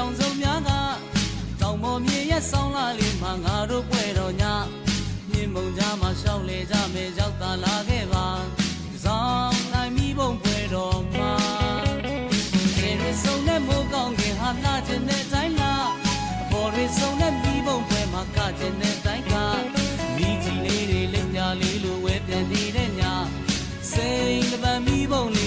ပြောင်စုံများကတောင်ပေါ်မြေရဲ့ဆောင်းလာလေးမှာငါတို့ပွဲတော်ညမြင်းမုံကြားမှာရှောက်လေကြမယ်ရောက်တာလာခဲ့ပါဇောင်းနိုင်မိဘုံပွဲတော်မှာခြေရစုံနဲ့မိုးကောင်းခင်ဟာလာခြင်းတဲ့တိုင်းလားအပေါ်ရစုံနဲ့မိဘုံပွဲမှာကခြင်းတဲ့တိုင်းကမိကြီးလေးတွေလက်ညာလေးလိုဝဲပြန်နေတဲ့ညစိန်တပံမိဘုံ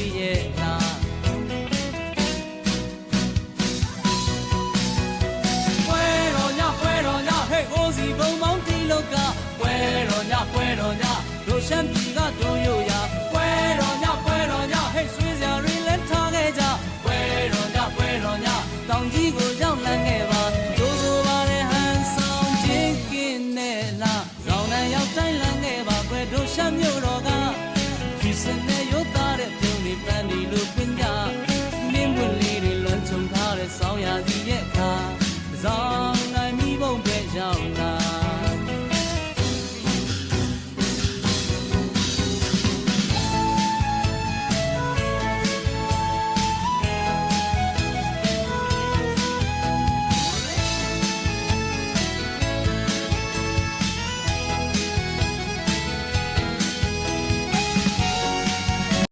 ပွဲတော်ညတို့ရှမ်းပြည်ကတို့ရိုးရာပွဲတော်ညပွဲတော်ညဟဲ့ဆွေးစရာတွေလည်းထားခဲ့ကြပွဲတော်ညပွဲတော်ညတောင်ကြီးကိုရောက်လန်းခဲ့ပါဒိုးဆိုပါတဲ့ဟန်ဆောင်ချင်းကင်းနဲ့လာဇောင်းနဲ့ရောက်တိုင်းလန်းခဲ့ပါပွဲတို့ရှမ်းမြို့တော်က